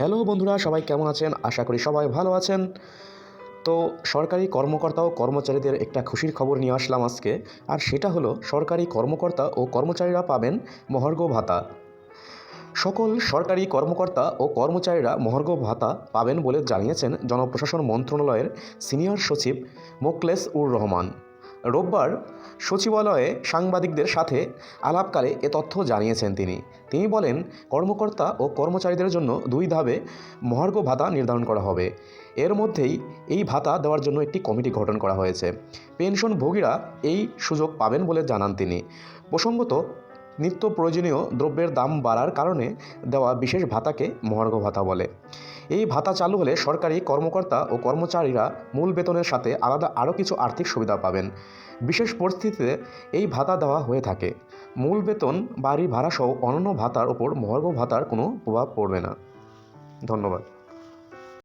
Hello বন্ধুরা, সবাই কেমন আছেন? আশা করি সবাই ভালো আছেন। তো সরকারি কর্মকর্তা ও কর্মচারীদের একটা খুশির খবর নিয়ে আসলাম আজকে, আর সেটা হলো সরকারি কর্মকর্তা ও কর্মচারীরা পাবেন মহার্ঘ ভাতা। সকল সরকারি কর্মকর্তা ও কর্মচারীরা মহার্ঘ ভাতা পাবেন বলে জানিয়েছেন জনপ্রশাসন মন্ত্রণালয়ের সিনিয়র সচিব মোকলেস উর রহমান। রোববার সচিবালয়ে সাংবাদিকদের সাথে আলাপকালে এ তথ্য জানিয়েছেন তিনি। তিনি বলেন, কর্মকর্তা ও কর্মচারীদের জন্য দুই ধাপে মহার্ঘ ভাতা নির্ধারণ করা হবে। এর মধ্যেই এই ভাতা দেওয়ার জন্য একটি কমিটি গঠন করা হয়েছে। পেনশনভোগীরা এই সুযোগ পাবেন বলে জানান তিনি। প্রসঙ্গত নিত্য প্রয়োজনীয় দ্রব্যের দাম বাড়ার কারণে দেওয়া বিশেষ ভাতাকে মহার্ঘ ভাতা বলে। এই ভাতা চালু হলে সরকারি কর্মকর্তা ও কর্মচারীরা মূল বেতনের সাথে আলাদা আরও কিছু আর্থিক সুবিধা পাবেন। বিশেষ পরিস্থিতিতে এই ভাতা দেওয়া হয়ে থাকে। মূল বেতন, বাড়ি ভাড়াসহ অন্যান্য ভাতার ওপর মহার্ঘ ভাতার কোনো প্রভাব পড়বে না। ধন্যবাদ।